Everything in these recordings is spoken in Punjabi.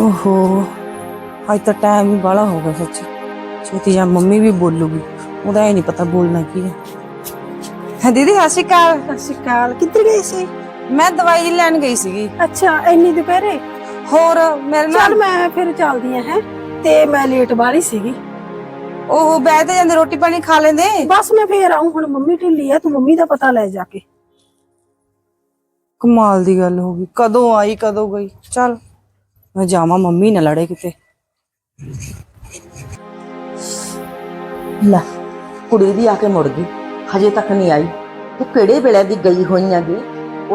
ਓਹੋ ਅੱਜ ਤਾਂ ਟਾਈਮ ਹੀ ਬਾਲਾ ਹੋ ਗਿਆ ਸੱਚ। ਛੇਤੀ ਜਾਂ ਮੰਮੀ ਵੀ ਬੋਲੂਗੀ ਉਹਦਾ ਇਹ ਨਹੀਂ ਪਤਾ ਬੋਲਣਾ ਕੀ ਹੈ। ਹਾਂ ਦੀਦੀ ਸਤਿ ਸ਼੍ਰੀ ਅਕਾਲ। ਸਤਿ ਸ਼੍ਰੀ ਅਕਾਲ। ਕਿੱਧਰ ਗਏ ਸੀ? ਮੈਂ ਦਵਾਈ ਲੈਣ ਗਈ ਸੀਗੀ। ਅੱਛਾ ਇੰਨੀ ਦੁਪਹਿਰੇ? ਹੋਰ ਮੇਰੇ ਚੱਲ ਨਾਲ ਮੈਂ ਫਿਰ ਚੱਲਦੀ ਆ ਹੈ। ਤੇ ਮੈਂ ਲੇਟ ਬਾਹਲੀ ਸੀਗੀ। ਉਹ ਬਹਿ ਤੇ ਜਾਂਦੇ ਰੋਟੀ ਪਾਣੀ ਖਾ ਲੈਂਦੇ? ਬਸ ਮੈਂ ਫੇਰ ਆਉਂ ਹੁਣ ਮੰਮੀ ਢਿੱਲੀ ਆ ਤੂੰ ਮੰਮੀ ਦਾ ਪਤਾ ਲੈ ਜਾ ਕੇ। ਕਮਾਲ ਦੀ ਗੱਲ ਹੋ ਗਈ। ਕਦੋਂ ਆਈ ਕਦੋਂ ਗਈ? ਚੱਲ। ਮੈਂ ਜਾਵਾਂ ਮੰਮੀ ਨਾ ਲੜੇ ਕਿਤੇ। ਲੈ ਕੁੜੀ ਵੀ ਆ ਕੇ ਮੁੜ ਗਈ। ਹਜੇ ਤੱਕ ਨਹੀਂ ਆਈ। ਤੂੰ ਕਿਹੜੇ ਵੇਲੇ ਦੀ ਗਈ ਹੋਈ ਆਂਗੀ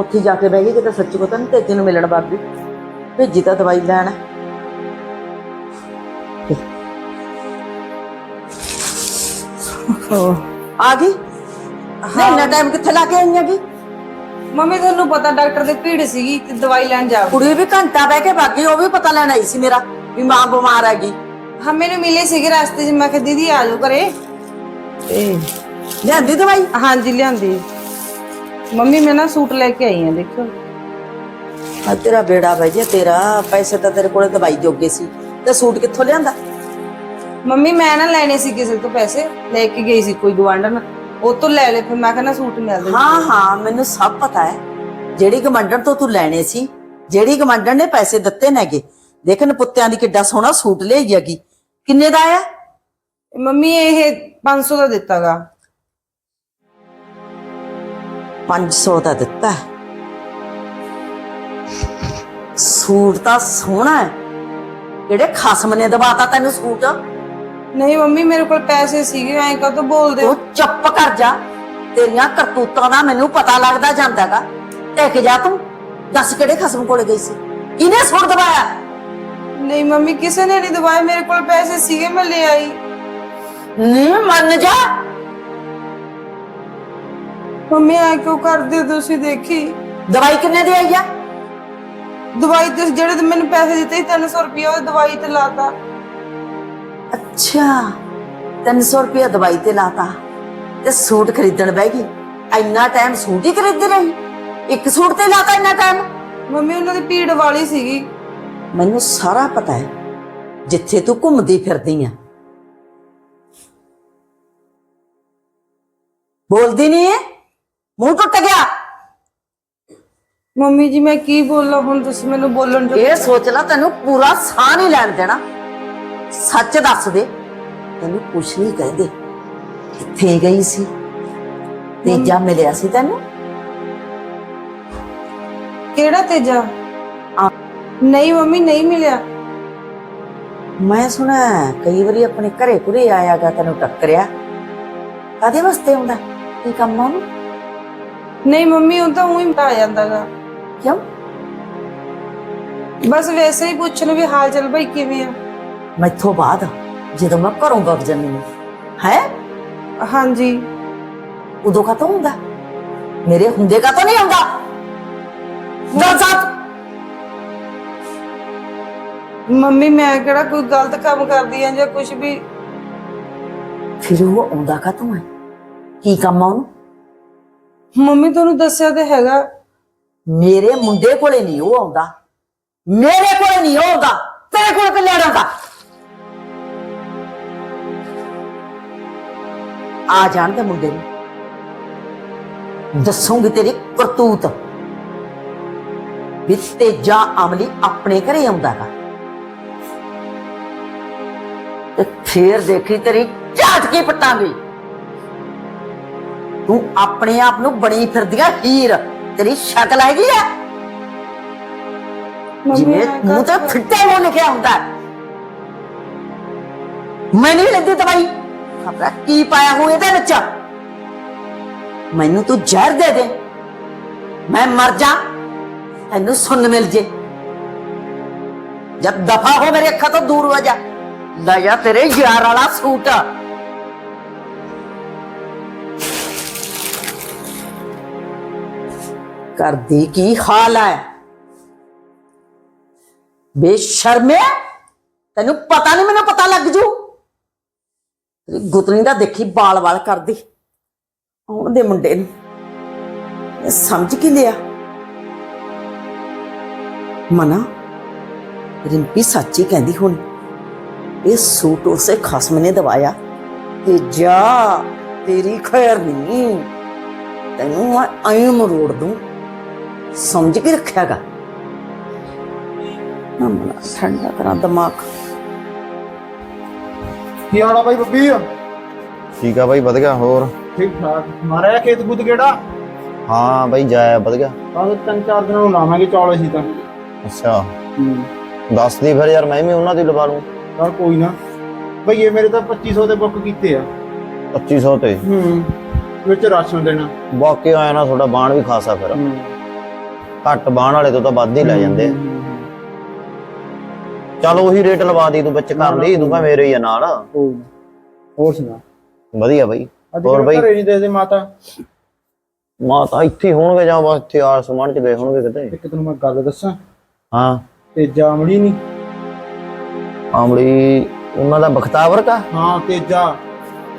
ਉੱਥੇ ਜਾ ਕੇ ਬਹਿ ਗਈ ਕਿਤੇ ਸੱਚ ਕੋ ਤਾਂ ਨਹੀਂ ਤੇਜੇ ਨੂੰ ਮਿਲਣ ਬਾਗੀ ਭੇਜੀ ਤਾਂ ਦਵਾਈ ਲੈਣ। ਆ ਗਈ? ਨਹੀਂ ਇੰਨਾ ਟਾਈਮ ਕਿੱਥੇ ਲਾ ਕੇ ਆਈ ਆਂਗੀ ਮੰਮੀ ਤੁਹਾਨੂੰ ਪਤਾ ਡਾਕਟਰ ਦੇ ਭੀੜ ਸੀਗੀ ਤੇ ਦਵਾਈ ਲੈਣ ਜਾ ਕੁੜੀ ਵੀ ਘੰਟਾ ਬਹਿ ਕੇ ਬਾਗੀ ਉਹ ਵੀ ਪਤਾ ਲੈਣ ਆਈ ਸੀ ਮੇਰਾ ਵੀ ਮਾਂ ਬਿਮਾਰ ਹੈਗੀ। ਹਾਂ ਮੈਨੂੰ ਮਿਲੇ ਸੀਗੇ ਰਸਤੇ 'ਚ ਮੈਂ ਕਿਹਾ ਦੀਦੀ ਆ ਜਾਓ ਘਰੇ। ਤੇ ਲਿਆਂਦੀ ਦਵਾਈ? ਹਾਂਜੀ ਲਿਆਂਦੀ। ਮੰਮੀ ਮੈਂ ਨਾ ਸੂਟ ਲੈ ਕੇ ਆਈ ਆ ਦੇਖੋ ਆ ਤੇਰਾ ਬੇੜਾ ਬਹਿ ਜੇ ਤੇਰਾ ਪੈਸੇ ਤਾਂ ਤੇਰੇ ਕੋਲੇ ਦਵਾਈ ਜੋਗੇ ਸੀ। ਤੇ ਸੂਟ ਕਿੱਥੋਂ ਲਿਆਂਦਾ? ਮੰਮੀ ਮੈਂ ਨਾ ਲੈਣੇ ਸੀ ਕਿਸੇ ਤੋਂ ਪੈਸੇ ਲੈ ਕੇ ਗਈ ਸੀ ਕੋਈ ਗਵਾਂਢਣ ਉਹ ਤੋਂ ਲੈ ਲੈ ਫਿਰ ਮੈਂ ਕਹਿੰਦਾ ਸੂਟ ਮਿਲਦੇ ਹਾਂ ਹਾਂ ਮੈਨੂੰ ਸਭ ਪਤਾ ਹੈ। ਜਿਹੜੀ ਗਮੰਡਣ ਤੋਂ ਤੂੰ ਲੈਣੇ ਸੀ ਜਿਹੜੀ ਗਮੰਡਣ ਨੇ ਪੈਸੇ ਦਿੱਤੇ ਨੇਗੇ ਦੇਖਣ ਪੁੱਤਿਆਂ ਦੀ ਕਿੱਡਾ ਸੋਹਣਾ ਸੂਟ ਲਿਆਈ ਹੈਗੀ। ਕਿੰਨੇ ਦਾ ਆਇਆ? ਮੰਮੀ ਇਹ 500 ਦਾ ਦਿੱਤਾਗਾ। 500 ਦਾ ਦਿੱਤਾ। ਸੂਟ ਤਾਂ ਸੋਹਣਾ ਹੈ। ਕਿਹੜੇ ਖਸਮ ਨੇ ਦਵਾਤਾ ਤੈਨੂੰ ਸੂਟ? ਨਹੀਂ ਮੰਮੀ ਮੇਰੇ ਕੋਲ ਪੈਸੇ ਸੀਗੇ ਐਂ ਕਾ ਬੋਲਦੇ ਹੋ ਤੂੰ ਚੁੱਪ ਕਰ ਜਾ ਤੇਰੀਆਂ ਕਰਤੂਤਾਂ ਦਾ ਮੈਨੂੰ ਪਤਾ ਲੱਗਦਾ ਜਾਂਦਾਗਾ ਟਿਕ ਜਾ ਤੂੰ ਦੱਸ ਕਿਹੜੇ ਖਸਮ ਕੋਲੇ ਗਈ ਸੀ ਕਿਹਨੇ ਸੂਟ ਦਵਾਇਆ ਨਹੀਂ ਮੰਮੀ ਕਿਸੇ ਨੇ ਨਹੀਂ ਦਵਾਏ ਮੇਰੇ ਕੋਲ ਪੈਸੇ ਸੀਗੇ ਮੈਂ ਲੈ ਆਈ ਨਹੀਂ ਮੰਨ ਜਾ ਮੰਮੀ ਐ ਕਿਉਂ ਕਰਦੇ ਹੋ ਤੁਸੀਂ ਦੇਖੀ ਦਵਾਈ ਕਿੰਨੇ ਦੀ ਆਈ ਆ ਦਵਾਈ ਤੇ ਜਿਹੜੇ ਤੇ ਮੈਨੂੰ ਪੈਸੇ ਦਿੱਤੇ ਸੀ 300 ਰੁਪਏ ਉਹ ਦਵਾਈ ਤੇ ਲਾਤਾ ਅੱਛਾ 300 ਰੁਪਏ ਦਵਾਈ ਤੇ ਲਾਤਾ ਤੇ ਸੂਟ ਖਰੀਦਣ ਬਹਿ ਗਈ। ਇੰਨਾ ਟਾਈਮ ਸੂਟ ਹੀ ਖਰੀਦਦੀ ਰਹੀ? ਇੱਕ ਸੂਟ ਤੇ ਲਾਤਾ ਇੰਨਾ ਟਾਈਮ ਮੰਮੀ ਉਹਨਾਂ ਦੀ ਭੀੜ ਵਾਲੀ ਸੀਗੀ। ਮੈਨੂੰ ਸਾਰਾ ਪਤਾ ਹੈ ਜਿੱਥੇ ਤੂੰ ਘੁੰਮਦੀ ਫਿਰਦੀ ਆ। ਬੋਲਦੀ ਨਹੀਂ ਹੈ ਮੂੰਹ ਟੁੱਟ ਗਿਆ? ਮੰਮੀ ਜੀ ਮੈਂ ਕੀ ਬੋਲਾਂ ਹੁਣ? ਤੁਸੀਂ ਮੈਨੂੰ ਬੋਲਣ ਜੋ ਇਹ ਸੋਚ ਲੈ ਤੈਨੂੰ ਪੂਰਾ ਸਾਹ ਨਹੀਂ ਲੈਣ ਦੇਣਾ। ਸੱਚ ਦੱਸ ਦੇ। ਤੈਨੂੰ ਕੁਛ ਨਹੀਂ ਕਹਿੰਦੇ। ਕਿੱਥੇ ਗਈ ਸੀ? ਤੇਜਾ ਮਿਲਿਆ ਸੀ ਤੈਨੂੰ? ਕਿਹੜਾ ਤੇਜਾ? ਆ। ਨਹੀਂ ਮੰਮੀ ਨਹੀਂ ਮਿਲਿਆ। ਮੈਂ ਸੁਣਿਆ ਕਈ ਵਾਰੀ ਆਪਣੇ ਘਰੇ ਘੁਰੇ ਆਇਆਗਾ ਤੈਨੂੰ ਟੱਕਰਿਆ। ਕਾਦੇ ਵਾਸਤੇ ਆਉਂਦਾ? ਕੀ ਕੰਮ ਆ ਉਹਨੂੰ? ਨਹੀਂ ਮੰਮੀ ਉਹ ਤਾਂ ਉਹੀ ਆ ਜਾਂਦਾਗਾ ਕਿਉਂ? ਬਸ ਵੈਸੇ ਹੀ ਪੁੱਛਣ ਵੀ ਹਾਲ ਚਾਲ ਭਾਈ ਕਿਵੇਂ ਆ। ਮੈਥੋਂ ਬਾਅਦ ਜਦੋਂ ਮੈਂ ਘਰੋਂ ਵਗ ਜਾਂਦੀ ਹਾਂ। ਹਾਂਜੀ। ਉਦੋਂ ਕਾ ਹੁੰਦਾ? ਮੇਰੇ ਹੁੰਦੇ ਕਾ ਨਹੀਂ ਆਉਂਦਾ ਸਾਥ ਮੰਮੀ ਮੈਂ ਕਿਹੜਾ ਕੋਈ ਗਲਤ ਕੰਮ ਕਰਦੀ ਆ ਜਾਂ ਕੁਝ ਵੀ? ਫਿਰ ਉਹ ਆਉਂਦਾ ਕਾ ਹੈ? ਕੀ ਕੰਮ ਆ ਉਹਨੂੰ? ਮੰਮੀ ਤੁਹਾਨੂੰ ਦੱਸਿਆ ਤੇ ਹੈਗਾ। ਮੇਰੇ ਮੁੰਡੇ ਕੋਲੇ ਨਹੀਂ ਉਹ ਆਉਂਦਾ। ਮੇਰੇ ਕੋਲੇ ਨਹੀਂ ਉਹ ਆਉਂਦਾ। ਤੇਰੇ ਕੋਲ ਕਿੱਲੇ ਆਉਂਦਾ ਆ ਜਾਣ ਤੇ ਮੁੰਡੇ ਨੂੰ। ਦੱਸੂਗੀ ਤੇਰੀ ਕਰਤੂਤ। ਵੀ ਤੇਜਾ ਅਮਲੀ ਆਪਣੇ ਘਰੇ ਆਉਂਦਾ ਗਾ। ਤੇ ਫੇਰ ਦੇਖੀ ਤੇਰੀ ਝਾਟਕੀ ਪਟਾਂਗੀ। ਤੂੰ ਆਪਣੇ ਆਪ ਨੂੰ ਬਣੀ ਫਿਰਦੀਆਂ ਹੀਰ। ਤੇਰੀ ਸ਼ਕਲ ਹੈਗੀ ਆ। ਜਿਵੇਂ ਮੂੰਹ ਤੇ ਫਿੱਟੇ ਮੂੰਹ ਲਿਖਿਆ ਹੁੰਦਾ। ਮੈਂ ਨਹੀਂ ਲੈਂਦੀ ਦਵਾਈ। ਖਬਰਾ ਕੀ ਪਾਇਆ ਹੋ ਇਹਦੇ ਵਿੱਚ? ਮੈਨੂੰ ਤੂੰ ਜ਼ਹਿਰ ਦੇ ਦੇ। ਮੈਂ ਮਰ ਜਾ। ਤੈਨੂੰ ਸੁਣ ਮਿਲ ਜੇ। ਜਦ ਦਫਾ ਹੋ ਮੇਰੇ ਅੱਖਾਂ ਤੋਂ ਦੂਰ ਹੋ ਜਾ। ਲੈ ਜਾ ਤੇਰੇ ਯਾਰ ਵਾਲਾ ਸੂਟ। ਕਰਦੀ ਕੀ ਹਾਲ ਹੈ? ਬੇਸ਼ਰਮੇ? ਤੈਨੂੰ ਪਤਾ ਨਹੀਂ ਮੈਨੂੰ ਪਤਾ ਲੱਗ ਜੂ। ਗੁੱਤਨੀ ਦਾ ਦੇਖੀ ਬਾਲ ਬਾਲ ਕਰਦੀ। ਆਉਣ ਮੁੰਡੇ ਨੂੰ। ਇਹ ਸਮਝ ਕੀ ਲਿਆ ਮਨਾ, ਰਿੰਪੀ ਸੱਚੀ ਕਹਿੰਦੀ ਹੁਣ, ਇਹ ਸੂਟ ਉਸੇ ਖਸਮ ਨੇ ਦਵਾਇਆ ਤੇ ਜਾ, ਤੇਰੀ ਖੈਰ ਨਹੀਂ ਤੈਨੂੰ ਮੈਂ ਐਂ ਮਰੋੜ ਦੂੰ। ਸਮਝ ਕੇ ਰੱਖਿਆਗਾ। ਨਾ ਠੰਡਾ ਕਰਾਂ ਦਿਮਾਗ। ਕੀ ਹਾਲ ਆ ਬਾਈ ਬੱਬੀ? ਠੀਕ ਆ ਬਾਈ ਵਧ ਗਿਆ ਹੋਰ? ਠੀਕ ਠਾਕ। ਮਾਰਿਆ ਖੇਤ ਖੁੱਦ ਕਿਹੜਾ? ਹਾਂ ਬਾਈ ਜਾਇਆ ਵਧ ਗਿਆ ਆਹ ਤਿੰਨ ਚਾਰ ਦਿਨਾਂ ਨੂੰ ਲਾਵਾਂਗੇ ਚੌਲ ਅਸੀਂ ਤਾਂ। ਅੱਛਾ। ਹੂੰ। ਦੱਸ ਦੀ ਫਿਰ ਯਾਰ ਮੈਂ ਵੀ ਉਹਨਾਂ ਦੀ ਲਵਾ ਲੂੰ ਚਲ ਕੋਈ ਨਾ। ਬਈ ਇਹ ਮੇਰੇ ਤਾਂ 2500 ਦੇ ਬੁੱਕ ਕੀਤੇ ਆ। 2500 ਤੇ? ਹੂੰ। ਵਿੱਚ ਰਾਸ਼ਨ ਦੇਣਾ। ਬਾਕੀ ਆਇਆ ਨਾ ਤੁਹਾਡਾ ਬਾਣ ਵੀ ਖਾਸਾ ਫਿਰ। ਘੱਟ ਬਾਣ ਵਾਲੇ ਤੋਂ ਤਾਂ ਵੱਧ ਹੀ ਲੈ ਜਾਂਦੇ। ਚਲ ਉਹੀ ਰੇਟ ਲਵਾ ਦੀ ਤੂੰ ਵਿੱਚ ਕਰ ਲਈ ਤੂੰ ਕਹ ਮੇਰੇ ਹੀ ਆ ਨਾਲ। ਕੋਈ ਨਾ। ਹੋਰ ਸੁਣਾ। ਵਧੀਆ ਬਾਈ। ਅੱਜ ਹੋਰ ਬਾਈ? ਘਰੇ ਨਹੀਂ ਦੇਖਦੇ ਮਾਤਾ? ਮਾਂ ਤਾਂ ਇੱਥੇ ਹੀ ਹੋਣਗੇ ਜਾਂ ਬਸ ਇੱਥੇ ਆ ਸਮਾਨ ਚ ਗਏ ਹੋਣਗੇ ਕਿਤੇ? ਇੱਕ ਤੈਨੂੰ ਮੈਂ ਗੱਲ ਦੱਸਾਂ। ਹਾਂ। ਤੇਜਾ ਅਮਲੀ ਨਹੀਂ ਆਮੜੀ ਉਹਨਾਂ ਦਾ ਬਖਤਾਵਰ ਕਾ ਹਾਂ ਤੇਜਾ।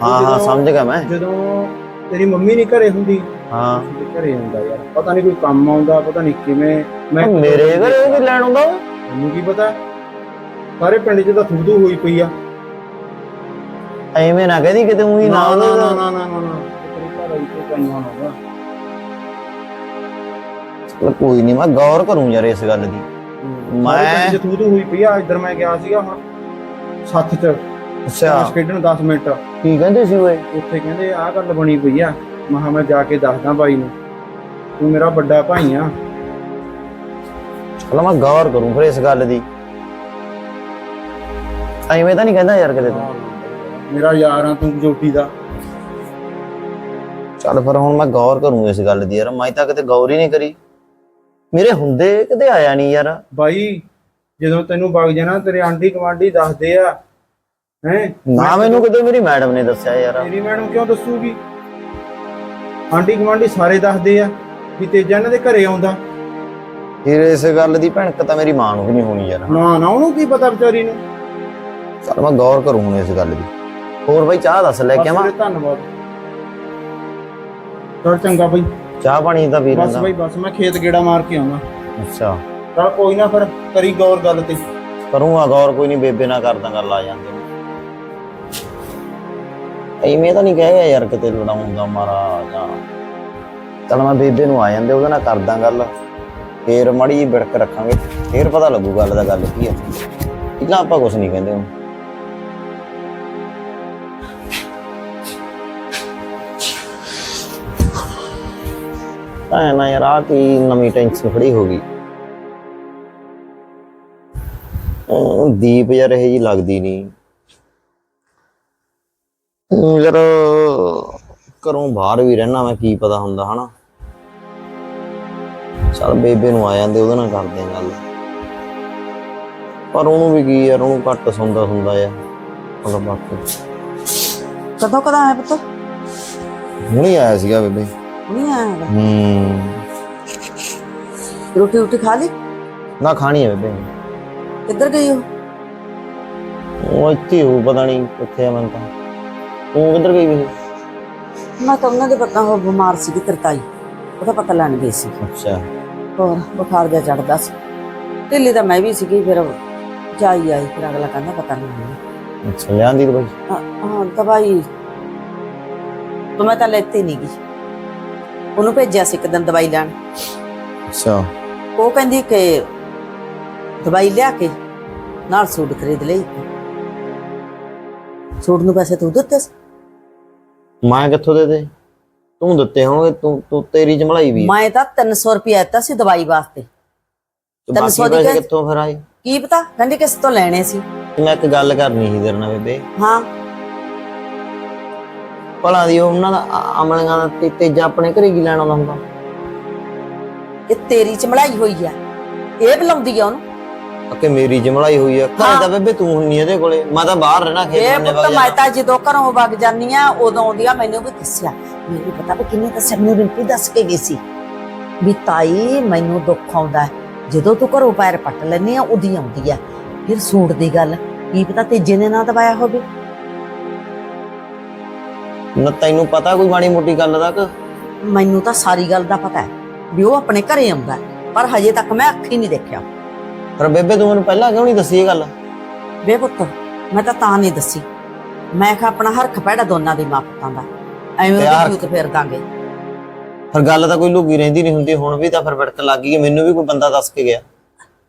ਹਾਂ ਹਾਂ ਸਮਝ ਗਿਆ ਮੈਂ। ਜਦੋਂ ਤੇਰੀ ਮੰਮੀ ਨਹੀਂ ਘਰੇ ਹੁੰਦੀ। ਹਾਂ। ਤੇ ਘਰੇ ਹੁੰਦਾ ਯਾਰ। ਪਤਾ ਨਹੀਂ ਕੋਈ ਕੰਮ ਆਉਂਦਾ ਪਤਾ ਨਹੀਂ ਕਿਵੇਂ। ਮੈਂ ਮੇਰੇ ਘਰੇ ਉਹ ਵੀ ਲੈਣ ਆਉਂਦਾ? ਮੈਨੂੰ ਕੀ ਪਤਾ? ਸਾਰੇ ਪਿੰਡ 'ਚ ਤਾਂ ਥੂਦੂ ਹੋਈ ਪਈ ਆ। ਐਵੇਂ ਨਾ ਕਹਦੀ ਕਿਤੇ ਉਹੀ ਨਾ ਨਾ ਨਾ ਨਾ ਨਾ ਨਾ। ਚੱਲ ਕੋਈ ਨਹੀਂ ਮੈਂ ਗੌਰ ਕਰੂੰ ਯਾਰ ਇਸ ਗੱਲ ਦੀ। ਮੈਂ- ਥੂ ਥੂ ਹੋਈ ਪਈ ਆ ਇੱਧਰ ਮੈਂ ਗਿਆ ਸੀਗਾ ਹੁਣ ਸੱਤ ਚ। ਅੱਛਾ। ਖੇਡਣ 10 ਮਿੰਟ। ਕੀ ਕਹਿੰਦੇ ਸੀ ਓਏ? ਉੱਥੇ ਕਹਿੰਦੇ ਆਹ ਗੱਲ ਬਣੀ ਪਈ ਆ। ਮਹਾ ਮੈਂ ਜਾ ਕੇ ਦੱਸਦਾ ਬਾਈ ਨੂੰ ਤੂੰ ਮੇਰਾ ਵੱਡਾ ਭਾਈ ਆ। ਚਲ ਮੈਂ ਗੌਰ ਕਰੂੰ ਫਿਰ ਇਸ ਗੱਲ ਦੀ। ਐਵੇਂ ਤਾਂ ਨਹੀਂ ਕਹਿੰਦਾ ਯਾਰ ਕਿਤੇ ਤੂੰ। ਮੇਰਾ ਯਾਰ ਆ ਤੂੰ ਜੋਟੀ ਦਾ। ਚੱਲ ਫਿਰ ਹੁਣ ਮੈਂ ਗੌਰ ਕਰੂੰ ਇਸ ਗੱਲ ਦੀ ਯਾਰ ਮੈਂ ਤਾਂ ਕਿਤੇ ਗੌਰ ਹੀ ਨਹੀਂ ਕਰੀ। ਮੇਰੇ ਹੁੰਦੇ ਕਿਤੇ ਆਇਆ ਨਹੀਂ ਯਾਰ। ਬਾਈ ਜਦੋਂ ਤੈਨੂੰ ਵਗ ਜਾਣਾ ਤੇਰੇ ਆਂਢੀ ਕਮਾਂਡੀ ਦੱਸਦੇ ਆ। ਹੈ? ਨਾ ਮੈਨੂੰ ਕਿਤੇ ਮੇਰੀ ਮੈਡਮ ਨੇ ਦੱਸਿਆ ਯਾਰ। ਤੇਰੀ ਮੈਡਮ ਕਿਉਂ ਦੱਸੂਗੀ? ਆਂਢੀ ਕਮਾਂਡੀ ਸਾਰੇ ਦੱਸਦੇ ਆ ਵੀ ਤੇਜਾ ਇਹਨਾਂ ਦੇ ਘਰੇ ਆਉਂਦਾ। ਫਿਰ ਇਸ ਗੱਲ ਦੀ ਭਣਕ ਤਾਂ ਮੇਰੀ ਮਾਂ ਨੂੰ ਵੀ ਨਹੀਂ ਹੋਣੀ ਯਾਰ। ਨਾ ਨਾ ਉਹਨੂੰ ਕੀ ਪਤਾ ਵਿਚਾਰੀ ਨੂੰ? ਚੱਲ ਮੈਂ ਗੌਰ ਕਰੂੰ ਹੁਣ ਇਸ ਗੱਲ ਦੀ। ਹੋਰ ਬਈ ਚਾਹ ਦੱਸ ਲੈ ਕੇ ਆਵਾਂ? ਵੀਰੇ, ਧੰਨਵਾਦ। ਚਲ ਚੰਗਾ ਬਈ। ਚਾਹ ਪਾਣੀ ਦਾ ਪੀ ਬਸ ਬਈ ਬਸ ਮੈਂ ਖੇਤ ਗੇੜਾ ਮਾਰ ਕੇ ਆਉਣਾ। ਅੱਛਾ। ਚਲ ਕੋਈ ਨਾ ਫਿਰ ਕਰੀ ਗੌਰ ਗੱਲ ਤੇ। ਕਰੂੰਗਾ ਗੌਰ ਕੋਈ ਨਹੀਂ ਬੇਬੇ ਨਾਲ ਕਰਦਾ ਗੱਲ ਆ ਜਾਂਦੇ ਐਵੇਂ ਤਾਂ ਨਹੀਂ ਕਹੇਗਾ ਯਾਰ ਕਿਤੇ ਲੜਾਉਂਦਾ ਮਾਰਾ ਜਾਂ। ਚਲ ਮੈਂ ਬੇਬੇ ਨੂੰ ਆ ਜਾਂਦੇ ਉਹਦੇ ਨਾਲ ਕਰਦਾ ਗੱਲ। ਫੇਰ ਮੜੀ ਬਿੜਕ ਰੱਖਾਂਗੇ। ਫੇਰ ਪਤਾ ਲੱਗੂ ਗੱਲ ਦਾ ਗੱਲ ਕੀ ਹੈ ਪਹਿਲਾਂ ਆਪਾਂ ਕੁਝ ਨਹੀਂ ਕਹਿੰਦੇ ਹੁਣ। ਨਾ ਯਾਰ ਆ ਕੀ ਨਵੀਂ ਟੈਨਸ਼ਨ ਖੜੀ ਹੋ ਗਈ। ਦੀਪ ਯਾਰ ਇਹ ਜੀ ਲੱਗਦੀ ਨਹੀਂ। ਯਾਰ ਘਰੋਂ ਬਾਹਰ ਵੀ ਰਹਿਣਾ ਮੈਂ ਕੀ ਪਤਾ ਹੁੰਦਾ ਹਨਾ? ਚਲ ਬੇਬੇ ਨੂੰ ਆ ਜਾਂਦੇ ਉਹਦੇ ਨਾਲ ਕਰਦੇ ਆ ਗੱਲ। ਪਰ ਉਹਨੂੰ ਵੀ ਕੀ ਯਾਰ ਉਹਨੂੰ ਘੱਟ ਸੁਣਦਾ ਹੁੰਦਾ ਆ ਮਤਲਬ ਬਾਕੀ। ਕਦੋਂ ਕਦੋਂ ਆਇਆ ਪੁੱਤ? ਹੁਣੀ ਆਇਆ ਸੀਗਾ ਬੇਬੇ। ਨਹੀਂ ਹੈਗਾ। ਹੂੰ। ਰੋਟੀ ਰੋਟੀ ਖਾ ਲਈ? ਨਾ ਖਾਣੀ ਹੈ ਬੇਬੇ। ਕਿੱਧਰ ਗਈ ਉਹ? ਉਹ ਇੱਥੇ ਹੋ ਪਤਾ ਨਹੀਂ ਕਿੱਥੇ ਆ ਮੈਂ ਤਾਂ। ਤੂੰ ਕਿੱਧਰ ਗਈ ਵੀ ਮੈਂ ਤਾਂ ਉਹਨਾਂ ਦੇ ਪਤਾ ਉਹ ਬਿਮਾਰ ਸੀ ਤਰਤਾਈ। ਉਹਦਾ ਪਤਾ ਲੈਣ ਗਈ ਸੀ। ਅੱਛਾ। ਹੋਰ ਬੁਖਾਰ ਜਿਹਾ ਚੜਦਾ ਸੀ। ਢਿੱਲੀ ਤਾਂ ਮੈਂ ਵੀ ਸੀਗੀ ਫਿਰ ਜਾਈ ਆਈ ਫਿਰ ਅਗਲਾ ਕਹਿੰਦਾ ਪਤਾ ਨਹੀਂ ਅੱਛਾ ਲਿਆਂਦੀ ਦਵਾਈ? ਹਾਂ ਹਾਂ, ਦਵਾਈ। ਤਾਂ ਮੈਂ ਤਾਂ ਲੈਤੀ ਨਹੀਂ ਗਈ ਉਹਨੂੰ ਭੇਜਿਆ ਸੀ ਇੱਕ ਦਿਨ ਦਵਾਈ ਲੈਣ। ਅੱਛਾ। ਉਹ ਕਹਿੰਦੀ ਕਿ ਦਵਾਈ ਲਿਆ ਕੇ ਨਾਲ ਸੂਟ ਖਰੀਦ ਲਈ। ਸੂਟ ਨੂੰ ਪੈਸੇ ਤੂੰ ਦਿੱਤੇ ਸੀ? ਮੈਂ ਕਿੱਥੋਂ ਦੇ ਦੇ? ਤੂੰ ਦਿੱਤੇ ਹੋਣਗੇ ਤੂੰ ਤੂੰ ਤੇਰੀ ਜਮਲਾਈ ਵੀ ਮੈਂ ਤਾਂ 300 ਰੁਪਏ ਦਿੱਤਾ ਸੀ ਦਵਾਈ ਵਾਸਤੇ। ਤੇ ਤਿੰਨ ਬਾਕੀ ਸੌ ਦੀ ਪੈਸੇ ਕਹਿ- ਕਿੱਥੋਂ ਫਿਰ ਆਏ? ਕੀ ਪਤਾ? ਕਹਿੰਦੀ ਕਿਸ ਤੋਂ ਲੈਣੇ ਸੀ। ਮੈਂ ਇੱਕ ਗੱਲ ਕਰਨੀ ਸੀ ਤੇਰੇ ਨਾਲ ਬੇਬੇ। ਹਾਂ। ਭਲਾ ਦੀ ਉਹਨਾਂ ਦਾ ਅ- ਅਮਲੀਆਂ ਦਾ ਤੇ ਤੇਜਾ ਆਪਣੇ ਘਰੇ ਕੀ ਲੈਣ ਆਉਂਦਾ ਹੁੰਦਾ? ਇਹ ਤੇਰੀ ਚਮੜਾਈ ਹੋਈ ਆ। ਇਹ ਬੁਲਾਉਂਦੀ ਆ ਉਹਨੂੰ। ਕਿ ਮੇਰੀ ਜਮਲਾਈ ਹੋਈ ਆ। ਘਰੇ ਤਾਂ ਬੇਬੇ ਤੂੰ ਹੁੰਨੀ ਇਹਦੇ ਕੋਲੇ। ਮੈਂ ਤਾਂ ਬਾਹਰ ਰਹਿਣਾ ਖੇਤ ਇਹ ਬੰਨੇ ਪੁੱਤ ਵਗ ਮੈਂ ਤਾਂ ਜਦੋਂ ਘਰੋਂ ਵਗ ਜਾਂਦੀ ਆ ਉਦੋਂ ਆਉਂਦੀ ਆ ਮੈਨੂੰ ਵੀ ਦੱਸਿਆ। ਮੈਨੂੰ ਪਤਾ ਵੀ ਕਿੰਨੇ ਦੱਸਿਆ ਮੈਨੂੰ ਰਿੰਪੀ ਦੱਸ ਕੇ ਗਈ ਸੀ ਵੀ ਤਾਈ ਮੈਨੂੰ ਦੁੱਖ ਆਉਂਦਾ ਹੈ। ਜਦੋਂ ਤੂੰ ਘਰੋਂ ਪੈਰ ਪੱਟ ਲੈਨੀ ਆ ਉਦੀ ਆਉਂਦੀ ਆ। ਫਿਰ ਸੂਟ ਦੀ ਗੱਲ ਕੀ ਪਤਾ ਤੇਜੇ ਨੇ ਨਾ ਦਵਾਇਆ ਹੋਵੇ। ਨਾ ਤੈਨੂੰ ਪਤਾ ਕੋਈ ਮਾੜੀ ਮੋਟੀ ਗੱਲ ਦਾ ਕਿ? ਮੈਨੂੰ ਤਾਂ ਸਾਰੀ ਗੱਲ ਦਾ ਪਤਾ ਹੈ ਵੀ ਉਹ ਆਪਣੇ ਘਰੇ ਆਉਂਦਾ ਹੈ, ਪਰ ਹਜੇ ਤੱਕ ਮੈਂ ਅੱਖੀ ਨਹੀਂ ਦੇਖਿਆ। ਪਰ ਬੇਬੇ ਤੂੰ ਮੈਨੂੰ ਪਹਿਲਾਂ ਕਿਉਂ ਨਹੀਂ ਦੱਸੀ ਇਹ ਗੱਲ? ਵੇ ਪੁੱਤ ਮੈਂ ਤਾਂ ਤਾਂ ਨਹੀਂ ਦੱਸੀ। ਮੈਂ ਕਿਹਾ ਆਪਣਾ ਹਰਖ ਪੈੜਾ ਦੋਨਾਂ ਦੇ ਮਾਂ ਪੁੱਤਾਂ ਦਾ। ਐਵੇਂ ਤੇ ਉਹਦੀ ਹਰਖ- ਜੂਤ ਫੇਰ ਦਾਂਗੇ। ਫਿਰ ਗੱਲ ਤਾਂ ਕੋਈ ਲੁਕੀ ਰਹਿੰਦੀ ਨਹੀਂ ਹੁੰਦੀ ਹੁਣ ਵੀ ਤਾਂ ਫਿਰ ਭੜਕ ਲੱਗ ਗਈ ਕਿ ਮੈਨੂੰ ਵੀ ਕੋਈ ਬੰਦਾ ਦੱਸ ਕੇ ਗਿਆ।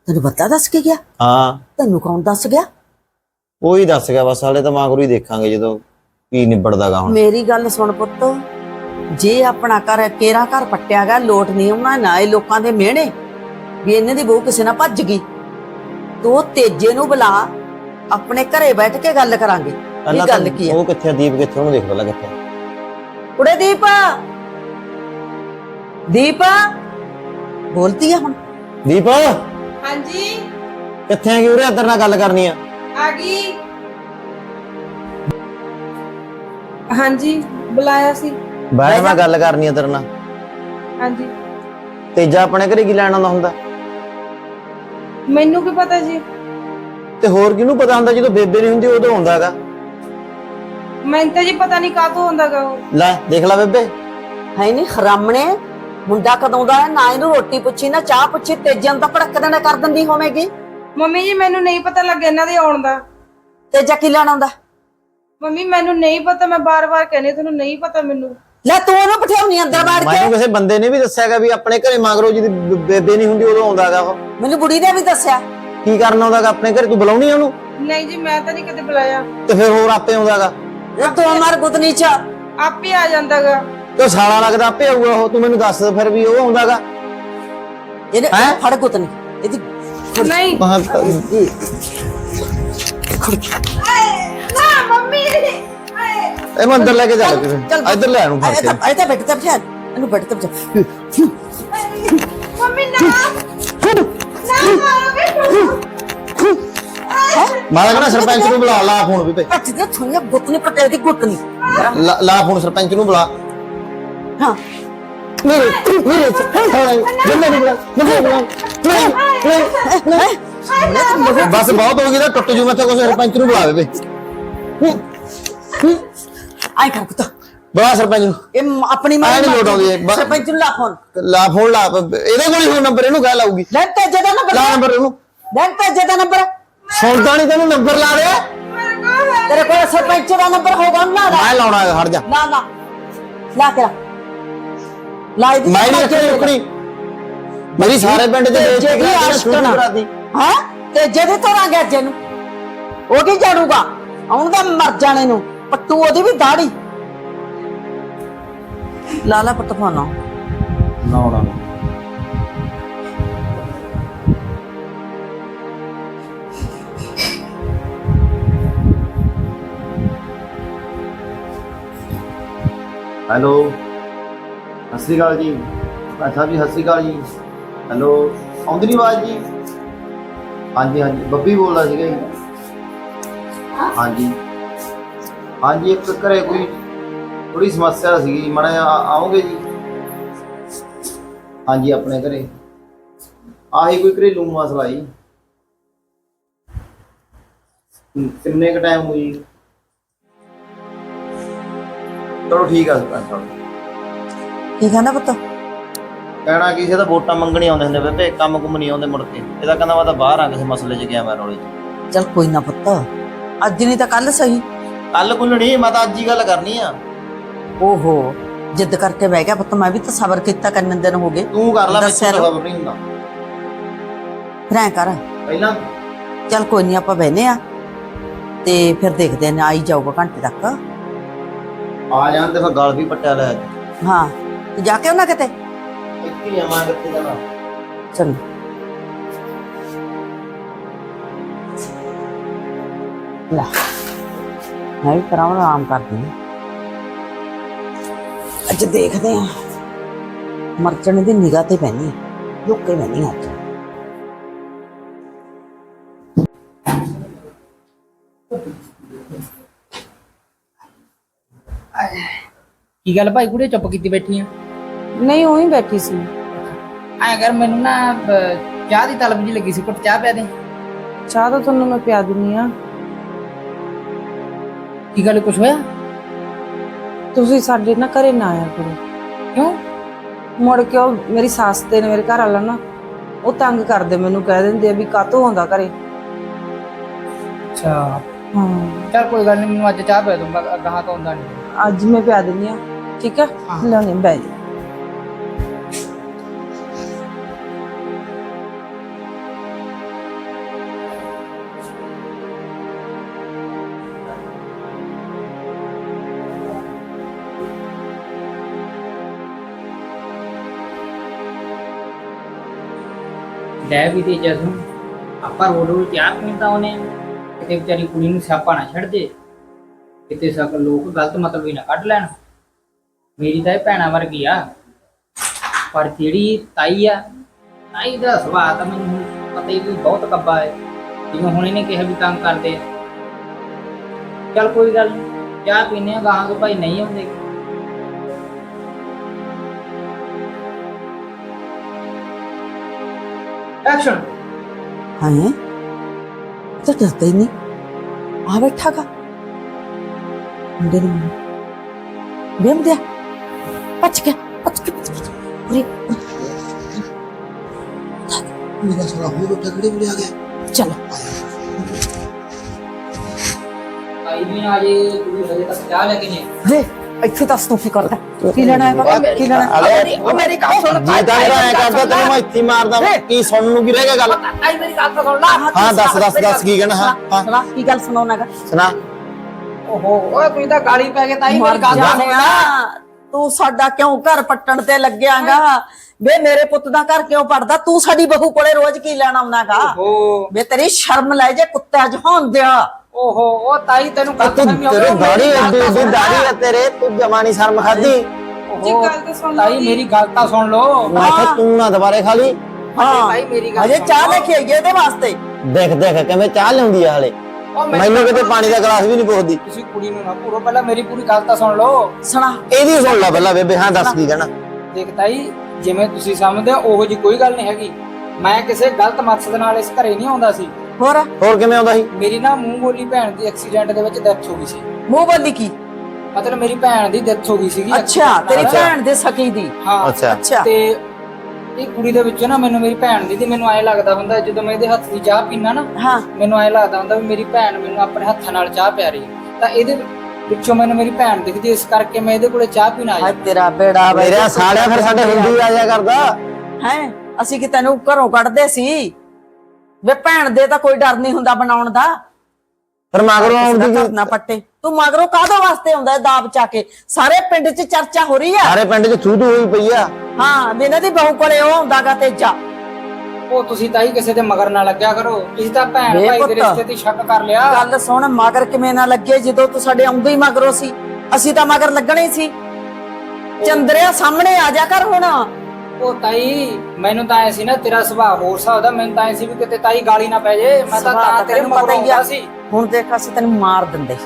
ਤੈਨੂੰ ਪਤਾ ਦੱਸ ਕੇ ਗਿਆ? ਹਾਂ। ਤੈਨੂੰ ਕੌਣ ਦੱਸ ਗਿਆ? ਉਹ ਦੱਸ ਗਿਆ ਬਸ ਹਾਲੇ ਤਾਂ ਮਾਗਰੂ ਹੀ ਦੇਖਾਂਗੇ ਜਦੋਂ ਕੀ ਨਿਬੜਦਾਗਾ ਹੁਣ? ਮੇਰੀ ਗੱਲ ਸੁਣ ਪੁੱਤ। ਜੇ ਆਪਣਾ ਘਰ ਕੇਰਾ ਘਰ ਪੱਟਿਆ ਗਿਆ ਲੋਟ ਨਹੀਂ ਆਉਣਾ ਨਾ ਇਹ ਲੋਕਾਂ ਦੇ ਮਿਹਣੇ। ਵੀ ਇਹਨਾਂ ਦੀ ਬਹੂ ਕਿਸੇ ਨਾਲ ਭੱਜ ਗਈ। ਤੂੰ ਤੇਜੇ ਨੂੰ ਬੁਲਾ ਆਪਣੇ ਘਰੇ ਬੈਠ ਕੇ ਗੱਲ ਕਰਾਂਗੇ। ਇਹ ਗੱਲ ਕੀ ਹੈ ਉਹ ਕਿੱਥੇ ਆ? ਦੀਪ ਕਿੱਥੇ ਉਹਨੂੰ ਦੇਖ ਪਹਿਲਾਂ ਕਿੱਥੇ ਆ। ਕੁੜੇ ਦੀਪ! ਦੀਪ! ਬੋਲਤੀ ਹੈ ਹੁਣ। ਦੀਪ! ਹਾਂਜੀ। ਕਿੱਥੇ ਆ? ਕਿ ਉਰੇ ਅੰਦਰ ਨਾਲ ਗੱਲ ਕਰਨੀ ਆ। ਆ ਗਈ। ਹਾਂਜੀ ਬੁਲਾਇਆ ਸੀ। ਬੈਠ ਮੈਂ ਗੱਲ ਕਰਨੀ ਆ ਤੇਰੇ ਨਾਲ। ਹਾਂਜੀ। ਤੇਜਾ ਆਪਣੇ ਘਰੇ ਕੀ ਲੈਣ ਆਉਂਦਾ ਹੁੰਦਾ? ਮੈਨੂੰ ਕੀ ਪਤਾ ਜੀ? ਤੇ ਹੋਰ ਕਿਹਨੂੰ ਪਤਾ ਹੁੰਦਾ ਜਦੋਂ ਬੇਬੇ ਨਹੀਂ ਹੁੰਦੀ ਉਦੋਂ ਹੈਗਾ? ਮੈਨੂੰ ਤਾਂ ਜੀ ਪਤਾ ਨਹੀਂ ਕਾਹਤੋਂ ਹੁੰਦਾਗਾ ਉਹ। ਲੈ ਦੇਖ ਲੈ ਬੇਬੇ। ਹੈ ਨਹੀਂ ਖਰਾਮਣੇ। ਮੁੰਡਾ ਕਦੋਂ ਦਾ ਹੈ? ਨਾ ਇਹਨੂੰ ਰੋਟੀ ਪੁੱਛੀ ਨਾ ਚਾਹ ਪੁੱਛੀ ਤੇਜੇ ਨੂੰ ਤਾਂ ਭੜਕ ਦੇਣਾ ਕਰ ਦਿੰਦੀ ਹੋਵੇਗੀ। ਮੰਮੀ ਜੀ ਮੈਨੂੰ ਨਹੀਂ ਪਤਾ ਲੱਗਿਆ ਇਹਨਾਂ ਦੇ ਆਉਣ ਦਾ। ਤੇਜਾ ਕੀ ਲੈਣ ਆਉਂਦਾ? ਮੰਮੀ ਮੈਨੂੰ ਨਹੀਂ ਪਤਾ ਮੈਂ ਬਾਰ-ਬਾਰ ਕਹਿੰਦੀ ਤੁਹਾਨੂੰ ਨਹੀਂ ਪਤਾ ਮੈਨੂੰ। ਲੈ ਤੂੰ ਉਹਨੂੰ ਬਿਠਾਉਣੀ ਅੰਦਰ ਬਾੜ ਕੇ। ਮੈਨੂੰ ਕਿਸੇ ਬੰਦੇ ਨੇ ਵੀ ਦੱਸਿਆਗਾ ਵੀ ਆਪਣੇ ਘਰੇ ਮਗਰੋਂ ਜਿਹਦੀ ਬ- ਬੇਬੇ ਨਹੀਂ ਹੁੰਦੀ ਉਦੋਂ ਆਉਂਦਾਗਾ ਉਹ। ਮੈਨੂੰ ਬੁੜੀ ਨੇ ਵੀ ਦੱਸਿਆ। ਕੀ ਕਰਨ ਆਉਂਦਾਗਾ ਆਪਣੇ ਘਰੇ? ਤੂੰ ਬੁਲਾਉਣੀ ਆ ਉਹਨੂੰ? ਨਹੀਂ ਜੀ ਮੈਂ ਤਾਂ ਨਹੀਂ ਕਦੇ ਬੁਲਾਇਆ। ਤੇ ਫਿਰ ਹੋਰ ਆਪੇ ਆਉਂਦਾਗਾ ਇਹ ਤੂੰ ਅਮਰ ਗੁੱਤਨੀ ਚ। ਆਪੇ ਆ ਜਾਂਦਾਗਾ ਤੇ ਸਾਲਾ ਲੱਗਦਾ ਆਪੇ ਆਊਗਾ ਉਹ ਤੂੰ ਮੈਨੂੰ ਦੱਸ ਫਿਰ ਵੀ ਉਹ ਆਉਂਦਾਗਾ ਇਹਨੇ ਹੈਂ? ਫੜ ਗੁੱਤਨੀ ਇਹਦੀ ਨਹੀਂ। ਮਹਾਂ ਮੰਮੀ ਇਹਨੂੰ ਅੰਦਰ ਲੈ ਕੇ ਜਾ ਕੇ ਚੱਲ ਇੱਧਰ ਲੈ ਆਨੂੰ ਫੜ ਕੇ ਤਾਂ ਇਹ ਤਾਂ ਬੈਠ ਤੇ ਬਿਠਾ ਇਹਨੂੰ ਬੈਠ ਤੇ ਬਿਠਾ ਮੰਮੀ ਨਾ ਨਾ ਮਾਰੋਗੇ ਮਾਰਾ ਕਹਿੰਦਾ ਸਰਪੰਚ ਨੂੰ ਬੁਲਾ ਲਾ ਫੋਨ ਵੀ ਤੇ ਪੱਟ ਦੇ ਥੁੰਨੇ ਗੁੱਤਨੀ ਪਟੇ ਦੀ ਗੁੱਤਨੀ ਲਾ- ਲਾ ਫੋਨ ਸਰਪੰਚ ਨੂੰ ਬੁਲਾ ਹਾਂ ਮੇਰੇ ਮੇਰੇ ਬੰਦੇ ਨੂੰ ਬੁਲਾ ਬੰਦੇ ਨੂੰ ਬੁਲਾ ਬਸ ਬਹੁਤ ਹੋ ਗਈ ਤਾਂ ਟੁੱਟ ਜੂ ਮੈਂ ਤਾਂ ਕੋਈ ਸਰਪੰਚ ਨੂੰ ਬੁਲਾ ਬੇਬੇ ਆਈ ਕਰ ਪੁੱਤ ਬੁਲਾ ਸਰਪੰਚ ਨੂੰ। ਇਹ ਮ- ਆਪਣੀ ਆਏਂ ਨੀ ਲੋਟ ਆਉਂਦੀ ਇਹ। ਸਰਪੰਚ ਨੂੰ ਲਾ ਫੋਨ। ਲਾ ਫੋਨ ਲਾ ਇਹਦੇ ਕੋਲ ਹੀ ਹੋ ਨੰਬਰ ਇਹਨੂੰ ਕਹਿ ਲਾਊਗੀ ਲੈ ਤੇਜੇ ਦਾ ਨੰਬਰ ਲਾ ਨੰਬਰ ਇਹਨੂੰ। ਲੈ ਤੇਜੇ ਦਾ ਨੰਬਰ। ਸੁਣਦਾ ਨਹੀਂ ਤੈਨੂੰ ਨੰਬਰ ਲਾ ਦੇ ਤੇਰੇ ਕੋਲ ਸਰਪੰਚ ਦਾ ਨੰਬਰ ਹੋਗਾ ਨਾ ਲਾ ਮੈਂ ਲਾਉਣਾ ਹੈ ਹਟ ਜਾ। ਲਾ ਲਾ। ਲਾ ਤੇਰਾ ਲਾ। ਇਹਦੀ ਮੈਂ ਨਹੀਂ ਰੱਖਣੀ ਰੁਕਣੀ। ਮੇਰੀ ਸਾਰੇ ਪਿੰਡ ਦੇ ਤੇਜੇ ਬੇਇੱਜ਼ਤੀ ਦੀ ਕਰਾ ਕੇ ਸ਼ੁਰੂ ਆਸ਼ਕਣਾ। ਕਰਾਤੀ। ਹਾਂ? ਤੇਜੇ ਦੇ ਤੋਰਾਂਗੇ ਅੱਜ ਇਹਨੂੰ। ਉਹ ਕੀ ਜਾੜੂਗਾ? ਆਉਣ ਦਾ ਮਰ ਜਾਣੇ ਨੂੰ ਪੱਟੂ ਉਹਦੀ ਵੀ ਦਾੜੀ। ਲਾ ਲਾ ਪੁੱਤ ਨਾ ਨਾ ਹੈਲੋ। ਸਤਿ ਸ਼੍ਰੀ ਅਕਾਲ ਜੀ। ਅੱਛਾ ਜੀ, ਸਤਿ ਸ਼੍ਰੀ ਅਕਾਲ ਜੀ। ਹੈਲੋ। ਆਉਂਦੀ ਨਹੀਂ ਆਵਾਜ਼ ਜੀ? ਹਾਂਜੀ ਹਾਂਜੀ। ਬੱਬੀ ਬੋਲਦਾ ਸੀਗਾ ਜੀ। ਹਾਂਜੀ। ਹਾਂਜੀ ਇੱਕ ਘਰੇ ਕੋਈ ਥੋੜੀ ਸਮੱਸਿਆ ਸੀਗੀ ਮੜਾ ਆਓਗੇ ਜੀ? ਹਾਂਜੀ ਆਪਣੇ ਘਰੇ। ਆਹੀ ਕੋਈ ਘਰੇਲੂ ਮਸਲਾ ਜੀ। ਹਮ, ਕਿੰਨੇ ਕ ਟਾਈਮ ਹੋਈ? ਚਲੋ ਠੀਕ ਆ ਸਰਪੰਚ ਸਾਹਿਬ ਕੀ ਕਹਿੰਦਾ ਪੁੱਤ? ਕਹਿਣਾ ਕਿਸੇ ਦਾ ਵੋਟਾਂ ਮੰਗਣੀ ਆਉਂਦੇ ਹੁੰਦੇ ਬੇਬੇ ਕੰਮ ਕੁਮ ਨਹੀਂ ਆਉਂਦੇ ਮੁੜ ਕੇ। ਇਹਦਾ ਕਹਿੰਦਾ ਮੈਂ ਤਾਂ ਬਾਹਰ ਆ ਕਿਸੇ ਮਸਲੇ 'ਚ ਗਿਆ ਮੈਂ ਰੌਲੇ 'ਚ। ਚਲ ਕੋਈ ਨਾ ਪੁੱਤ। ਅੱਜ ਨਹੀਂ ਤਾਂ ਕੱਲ ਸਹੀ। ਕੱਲ ਨਹੀਂ ਮੈਂ ਤਾਂ ਅੱਜ ਹੀ ਗੱਲ ਕਰਨੀ ਆ। ਓਹੋ ਜਿੱਦ ਕਰਕੇ ਬਹਿ ਗਿਆ ਪੁੱਤ ਮੈਂ ਵੀ ਤਾਂ ਸਬਰ ਕੀਤਾ ਕੰਨ ਦਿਨ ਹੋ ਗਏ। ਤੂੰ ਕਰ ਲੈ ਮੈਨੂੰ। ਖਬਰ ਨਹੀਂ ਹੁੰਦਾ। ਫਿਰ ਐਂ ਕਰ। ਪਹਿਲਾਂ ਚਲ ਕੋਈ ਨਹੀਂ ਆਪਾਂ ਬਹਿਨੇ ਆ। ਤੇ ਫਿਰ ਦੇਖਦੇ ਨੇ ਆਈ ਜਾਊਗਾ ਘੰਟੇ ਤੱਕ। ਆ ਜਾਣ ਤੇ ਫਿਰ ਗਲ ਵੀ ਪੱਟਿਆ ਲੈ। ਹਾਂ ਜਾ ਕੇ ਉਹਨਾਂ ਕਿਤੇ? ਇੱਥੇ ਹੀ ਆ ਮੈਂ ਕਿੱਥੇ ਜਾਣਾ। ਚਲ ਲੈ। ਮੈਂ ਵੀ ਕਰਾਂ ਆਰਾਮ ਕਰਦੀ ਹਾਂ। ਅੱਜ ਦੇਖਦੇ ਆ ਮਰਚਣ ਦੀ ਨਿਗਾਹ ਤੇ ਪੈਣੀ ਲੁੱਕੇ ਪੈਣੀ ਅੱਜ। ਕੀ ਗੱਲ ਭਾਈ ਕੁੜੇ ਚੁੱਪ ਕੀਤੀ ਬੈਠੀ ਆ? ਨਹੀਂ ਉਹੀ ਬੈਠੀ ਸੀ। ਐਂ ਕਰ ਮੈਨੂੰ ਨਾ ਅਹ, ਚਾਹ ਦੀ ਤਲਬ ਜੀ ਲੱਗੀ ਸੀ। ਕੁੱਟ ਚਾਹ ਪਿਆ ਦੇ। ਚਾਹ ਤਾਂ ਤੁਹਾਨੂੰ ਮੈਂ ਪਿਆ ਦਿੰਨੀ ਆ ਕੀ ਗੱਲ ਕੁਛ ਹੋਇਆ? ਤੁਸੀਂ ਸਾਡੇ ਨਾ ਘਰੇ ਨਾ ਆਇਆ ਕਰੋ। ਕਿਉਂ? ਮੁੜ ਕੇ ਉਹ ਮੇਰੀ ਸੱਸ ਤੇ ਮੇਰੇ ਘਰ ਵਾਲਾ ਨਾ ਉਹ ਤੰਗ ਕਰਦੇ ਮੈਨੂੰ ਕਹਿ ਦਿੰਦੇ ਆ ਵੀ ਕਾਤੋਂ ਹੁੰਦਾ ਘਰੇ। ਅੱਛਾ। ਹਾਂ। ਚਲ ਕੋਈ ਗੱਲ ਨਹੀਂ ਮੈਨੂੰ ਅੱਜ ਚਾਹ ਪਿਆ ਦੂੰਗਾ ਗਾਹਾਂ ਤੋਂ ਆਉਂਦਾ ਨਹੀਂ ਅੱਜ ਮੈਂ ਪਿਆ ਦਿੰਦੀ ਆ ਠੀਕ ਹੈ। ਹਾਂ। ਲਿਆਉਣੀ ਆ, ਬਹਿ ਜਾ। ਲੈ ਵੀ ਤੇ ਜਦੋਂ ਆਪਾਂ ਰੋਡ ਰੋਡ ਚਾਹ ਪੀਂਦਾ ਉਹਨੇ ਕਿਤੇ ਵਿਚਾਰੀ ਕੁੜੀ ਨੂੰ ਸਿਆਪਾ ਨਾ ਛੱਡ ਦੇ ਕਿਤੇ ਕੱਢ ਲੈਣ ਮੇਰੀ ਤਾਂ ਇਹ ਭੈਣਾ ਵਰਗੀ ਆ ਪਰ ਜਿਹੜੀ ਤਾਈ ਆ ਤਾਈ ਦਾ ਸੁਭਾਅ ਤਾਂ ਮੈਨੂੰ ਪਤਾ ਹੀ ਵੀ ਬਹੁਤ ਕੱਬਾ ਹੈ ਜਿਵੇਂ ਹੁਣ ਇਹਨੇ ਕਿਹਾ ਵੀ ਤੰਗ ਕਰਦੇ ਆ ਚਲ ਕੋਈ ਗੱਲ ਨਹੀਂ ਚਾਹ ਪੀਨੇ ਆ ਗਾਹਾਂ ਤੋਂ ਭਾਈ ਨਹੀਂ ਆਉਂਦੇ ਐਕਸ਼ਨ ਹਾਂ ਤਾਂ ਡਰਦਾ ਹੀ ਨਹੀਂ ਆ ਬੈਠਾ ਕਾ ਮੁੰਡੇ ਨੂੰ ਬੇਮ ਦਿਆ ਪੱਛ ਗਿਆ ਪੱਛ ਗਿਆ ਪੱਛ ਗਿਆ ਉਰੇ, ਮੇਰਾ ਸਾਲਾ ਹੋਰ ਖੜੇ ਮੁੜੇ ਆ ਗਿਆ ਚਲੋ ਆਈ ਵੀ ਨਾ ਜੇ ਤੁਸੀਂ ਹਜੇ ਤੱਕ ਚਾਹ ਲੈ ਕੇ ਨਹੀਂ ਆਏ। ਵੇ ਇੱਥੇ ਦੱਸ ਤੂੰ ਕੀ ਕਰਦਾ। ਕੀ ਲੈਣਾ ਹੈ ਬਾਬਾ? ਕੀ ਲੈਣਾ ਹੈ? ਅਰੇ, ਉਹ ਮੇਰੀ ਗੱਲ ਸੁਣ। ਜੀ ਤਾਂ ਐ ਕਰਦਾ ਤੈਨੂੰ ਮੈਂ ਇੱਥੇ ਮਾਰਦਾ ਕੀ ਸੁਣਨ ਨੂੰ ਕੀ ਰਹਿ ਗਿਆ ਗੱਲ? ਆਈ ਮੇਰੀ ਗੱਲ ਤਾਂ ਸੁਣ ਲਾ। ਹਾਂ, ਦੱਸ, ਦੱਸ, ਦੱਸ, ਕੀ ਕਹਿਣਾ? ਹਾਂ, ਹਾਂ। ਸੁਣਾ, ਕੀ ਗੱਲ ਸੁਣਾਉਣਾਗਾ ਸੁਣਾ। ਓਹੋ ਓਏ ਤੁਸੀਂ ਤਾਂ ਗਾਲੀ ਪੈ ਗਏ ਤਾਈ ਮੇਰੀ ਗੱਲ ਸੁਣ ਜਾਣਿਆ ਤੂੰ ਸਾਡਾ ਕਿਉਂ ਘਰ ਪੱਟਣ ਤੇ ਲੱਗਿਆਗਾ? ਵੇ ਮੇਰੇ ਪੁੱਤ ਦਾ ਘਰ ਕਿਉਂ ਪੜਦਾ? ਤੂੰ ਸਾਡੀ ਬਹੂ ਕੋਲੇ ਰੋਜ਼ ਕੀ ਲੈਣ ਆਉਣਾਗਾ? ਓਹੋ। ਵੇ ਤੇਰੀ ਸ਼ਰਮ ਲੈ ਜੇ ਕੁੱਤਾ ਜਹਾਨ ਦਿਆ। ਓਹੋ ਉਹ ਤਾਈ ਤੈਨੂੰ ਆ ਗੱਲ ਤੂੰ ਸਮਝ ਤੇਰੇ ਦਾੜੀ ਐਡੀ ਐਡੀ ਦਾੜੀ ਹੈ ਤੇਰੇ ਤੂੰ ਜਮਾਨੀ ਸ਼ਰਮ ਖਾਦੀ ਜੀ ਗੱਲ ਤਾਂ ਸੁਣ ਲਓ ਤਾਈ ਜੀ। ਮੇਰੀ ਗੱਲ ਤਾਂ ਸੁਣ ਲਓ। ਮੈਂ ਕਿਹਾ ਤੂੰ ਨਾ ਦੁਬਾਰੇ ਖਾ ਲਈ। ਹਾਂ। ਭਾਈ ਮੇਰੀ ਗੱਲ ਸੁਣ ਚਾਹ। ਲੈ ਕੇ ਆਈਏ ਇਹਦੇ ਵਾਸਤੇ। ਦੇਖ ਦੇਖ ਕਿਵੇਂ ਚਾਹ ਲਿਆਉਂਦੀ ਆ ਹਲੇ। ਉਹ ਮੈਨੂੰ ਕਿਤੇ ਪਾਣੀ ਦਾ ਗਲਾਸ ਵੀ ਨਹੀਂ ਪੁੱਛਦੀ। ਤੁਸੀਂ ਕੁੜੀ ਨੂੰ ਨਾ ਪੂਰੋ ਪਹਿਲਾਂ ਮੇਰੀ ਪੂਰੀ ਗੱਲ ਤਾਂ ਸੁਣ ਲਓ। ਸੁਣਾ। ਇਹਦੀ ਸੁਣ ਲੈ ਪਹਿਲਾਂ ਬੇਬੇ ਹਾਂ ਦੱਸ ਕੀ ਕਹਿਣਾ। ਦੇਖ ਤਾਈ ਜਿਵੇਂ ਤੁਸੀਂ ਸਮਝਦੇ ਹੋ ਉਹੋ ਜੀ ਕੋਈ ਗੱਲ ਨਹੀਂ ਹੈਗੀ। ਮੈਂ ਕਿਸੇ ਗਲਤ ਮਕਸਦ ਨਾਲ ਇਸ ਘਰੇ ਨਹੀਂ ਆਉਂਦਾ ਸੀ। ਹੋਰ? ਹੋਰ ਕਿਵੇਂ ਆਉਂਦਾ ਸੀ? ਮੇਰੀ ਨਾ ਮੂੰਹ ਬੋਲੀ ਭੈਣ ਦੀ ਐਕਸੀਡੈਂਟ ਦੇ ਵਿੱਚ ਡੈਥ ਹੋ ਗਈ ਸੀ। ਮੂੰਹ ਬੋਲੀ ਕੀ? ਮਤਲਬ ਮੇਰੀ ਭੈਣ ਦੀ ਡੈਥ ਹੋ ਗਈ ਸੀਗੀ। ਅੱਛਾ ਤੇਰੀ। ਭੈਣ ਦੇ ਸਕੀ ਦੀ? ਹਾਂ। ਅੱਛਾ। ਤੇ ਇਹ ਕੁੜੀ ਦੇ ਵਿੱਚੋਂ ਨਾ ਮੈਨੂੰ ਮੇਰੀ ਭੈਣ ਦੀ ਤੇ ਮੈਨੂੰ ਐ ਲੱਗਦਾ ਹੁੰਦਾ ਜਦੋਂ ਮੈਂ ਇਹਦੇ ਹੱਥ ਦੀ ਚਾਹ ਪੀਣਾ ਨਾ ਹਾਂ। ਮੈਨੂੰ ਐ ਲੱਗਦਾ ਹੁੰਦਾ ਵੀ ਮੇਰੀ ਭੈਣ ਮੈਨੂੰ ਆਪਣੇ ਹੱਥਾਂ ਨਾਲ ਚਾਹ ਪਿਆ ਰਹੀ ਹੈ। ਤਾਂ ਇਹਦੇ ਵਿੱਚੋਂ ਮੈਨੂੰ ਮੇਰੀ ਭੈਣ ਦਿਖਦੀ ਇਸ ਕਰਕੇ ਮੈਂ ਇਹਦੇ ਕੋਲੇ ਚਾਹ ਪੀਣ ਆਇਆ। ਤੇਰਾ ਬੇੜਾ ਮੇਰਾ ਸਾਲਿਆ ਫਿਰ ਸਾਡੇ ਹਿੰਦੂ ਆ ਜਾ ਕਰਦਾ। ਹੈ? ਅਸੀਂ ਕਿ ਤੈਨੂੰ ਘਰੋਂ ਕੱਢਦੇ ਸੀ? ਵੇ ਭੈਣ ਦੇ ਤਾਂ ਕੋਈ ਡਰ ਨਹੀਂ ਹੁੰਦਾ ਬਣਾਉਣ ਦਾ। ਫਿਰ ਮਗਰੋਂ ਆਉਣ ਦੀ ਘਰ ਨਾ ਪੱਟੇ। ਤੂੰ ਮਗਰੋਂ ਕਾਹਦੇ ਵਾਸਤੇ ਆਉਂਦਾ ਹੈ ਦਾਬ ਚਾ ਕੇ? ਸਾਰੇ ਪਿੰਡ 'ਚ ਚਰਚਾ ਹੋ ਰਹੀ ਆ। ਸਾਰੇ ਪਿੰਡ 'ਚ ਥੂ ਥੂ ਹੋਈ ਪਈ ਆ। ਹਾਂ ਵੀ ਇਹਨਾਂ ਦੀ ਬਹੂ ਕੋਲੇ ਉਹ ਹੁੰਦਾਗਾ ਤੇਜਾ ਉਹ ਤੁਸੀਂ ਤਾਂ ਹੀ ਕਿਸੇ ਦੇ ਮਗਰ ਨਾ ਲੱਗਿਆ ਕਰੋ। ਤੁਸੀਂ ਤਾਂ ਭੈਣ ਭਾਈ ਦੇ। ਰਿਸ਼ਤੇ ਤੇ ਸ਼ੱਕ ਕਰ ਲਿਆ। ਗੱਲ ਸੁਣ ਮਗਰ ਕਿਵੇਂ ਨਾ ਲੱਗੇ ਜਦੋਂ ਤੂੰ ਸਾਡੇ ਆਉਂਦੇ ਹੀ ਮਗਰੋਂ ਸੀ। ਅਸੀਂ ਤਾਂ ਮਗਰ ਲੱਗਣੇ ਹੀ ਸੀ ਚੰਦਰਿਆ ਸਾਹਮਣੇ ਆ ਜਾ ਕਰ ਹੁਣ। ਉਹ ਤਾਈ ਮੈਨੂੰ ਤਾਂ ਐ ਸੀ ਨਾ ਤੇਰਾ ਸੁਭਾਅ ਹੋਰ ਹਿਸਾਬ ਦਾ ਮੈਨੂੰ ਤਾਂ ਐ ਸੀ ਵੀ ਕਿਤੇ ਤਾਈ ਗਾਲੀ ਨਾ ਪੈ ਜੇ ਮੈਂ ਤਾਂ ਸੁਭਾਅ ਤਾਂ ਤਾਂ ਤੇਰੇ ਤੈਨੂੰ ਮਗਰ ਪਤਾ ਹੀ ਆ। ਆਉਂਦਾ ਸੀ। ਹੁਣ ਦੇਖ ਅਸੀਂ ਤੈਨੂੰ ਮਾਰ ਦਿੰਦੇ।